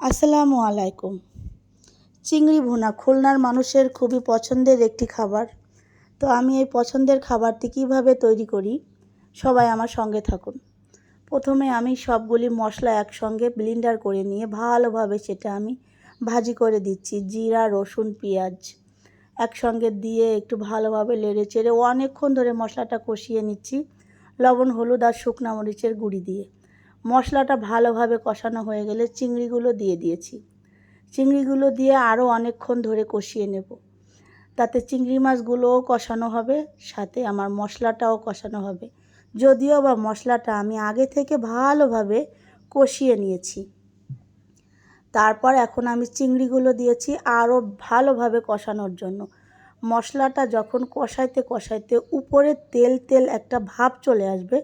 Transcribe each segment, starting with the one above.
আসসালামু আলাইকুম। চিংড়ি ভুনা খুলনার মানুষের খুবই পছন্দের একটি খাবার। তো আমি এই পছন্দের খাবারটি কীভাবে তৈরি করি, সবাই আমার সঙ্গে থাকুন। প্রথমে আমি সবগুলি মশলা একসঙ্গে ব্লিন্ডার করে নিয়ে ভালোভাবে সেটা আমি ভাজি করে দিচ্ছি, জিরা, রসুন, পেঁয়াজ। একসঙ্গে দিয়ে একটু ভালোভাবে লেড়ে চেড়ে অনেকক্ষণ ধরে মশলাটা কষিয়ে নিচ্ছি, লবণ, হলুদ আর শুকনা মরিচের গুঁড়ি দিয়ে। মশলাটা ভালোভাবে কষানো হয়ে গেলে চিংড়িগুলো দিয়ে দিয়েছি। চিংড়িগুলো দিয়ে আরও অনেকক্ষণ ধরে কষিয়ে নেব। তাতে চিংড়ি মাছগুলোও কষানো হবে, সাথে আমার মশলাটাও কষানো হবে। যদিও বা মশলাটা আমি আগে থেকে ভালোভাবে কষিয়ে নিয়েছি। তারপর এখন আমি চিংড়িগুলো দিয়েছি আরও ভালোভাবে কষানোর জন্য। মশলাটা যখন কষাইতে কষাইতে উপরে তেল তেল একটা ভাব চলে আসবে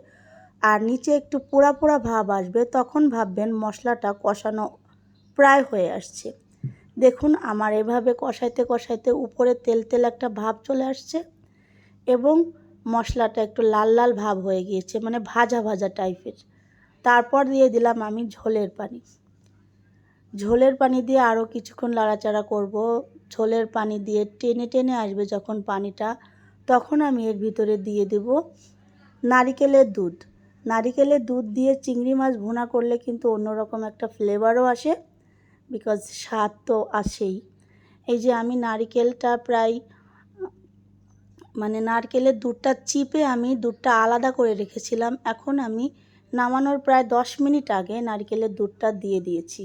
আর নিচে একটু পোড়া পোড়া ভাব আসবে, তখন ভাববেন মশলাটা কষানো প্রায় হয়ে আসছে। দেখুন, আমার এভাবে কষাইতে কষাইতে উপরে তেল তেল একটা ভাব চলে আসছে এবং মশলাটা একটু লাল লাল ভাব হয়ে গিয়েছে মানে ভাজা ভাজা টাইপের। তারপর দিয়ে দিলাম আমি ঝোলের পানি। ঝোলের পানি দিয়ে আরও কিছুক্ষণ লাড়াচাড়া করব। ঝোলের পানি দিয়ে টেনে টেনে আসবে যখন পানিটা, তখন আমি এর ভিতরে দিয়ে দেব নারিকেলের দুধ। নারিকেলের দুধ দিয়ে চিংড়ি মাছ ভুনা করলে কিন্তু অন্যরকম একটা ফ্লেভারও আসে বিকজ স্বাদ তো আসেই। এই যে আমি নারিকেলটা প্রায় মানে নারকেলের দুধটা চিপে আমি দুধটা আলাদা করে রেখেছিলাম, এখন আমি নামানোর প্রায় দশ মিনিট আগে নারকেলের দুধটা দিয়ে দিয়েছি।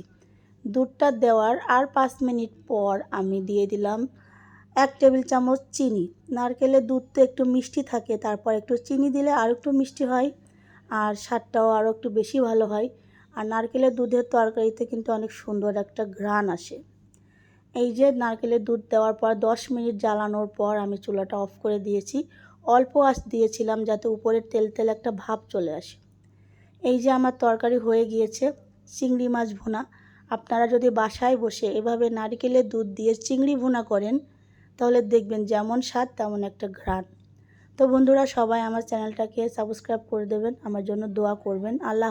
দুধটা দেওয়ার আর পাঁচ মিনিট পর আমি দিয়ে দিলাম এক টেবিল চামচ চিনি। নারকেলের দুধ তো একটু মিষ্টি থাকে, তারপর একটু চিনি দিলে আর একটু মিষ্টি হয়। আর স্বাদটাও আরও একটু বেশি ভালো হয়। আর নারকেলের দুধের তরকারিতে কিন্তু অনেক সুন্দর একটা ঘ্রাণ আসে। এই যে নারকেলের দুধ দেওয়ার পর দশ মিনিট জ্বালানোর পর আমি চুলাটা অফ করে দিয়েছি। অল্প আঁচ দিয়েছিলাম যাতে উপরের তেল তেল একটা ভাব চলে আসে। এই যে আমার তরকারি হয়ে গিয়েছে, চিংড়ি মাছ ভুনা। আপনারা যদি বাসায় বসে এভাবে নারকেলের দুধ দিয়ে চিংড়ি ভুনা করেন, তাহলে দেখবেন যেমন স্বাদ তেমন একটা ঘ্রাণ। তো বন্ধুরা সবাই আমার চ্যানেলটাকে সাবস্ক্রাইব করে দেবেন আমার জন্য দোয়া করবেন। আল্লাহ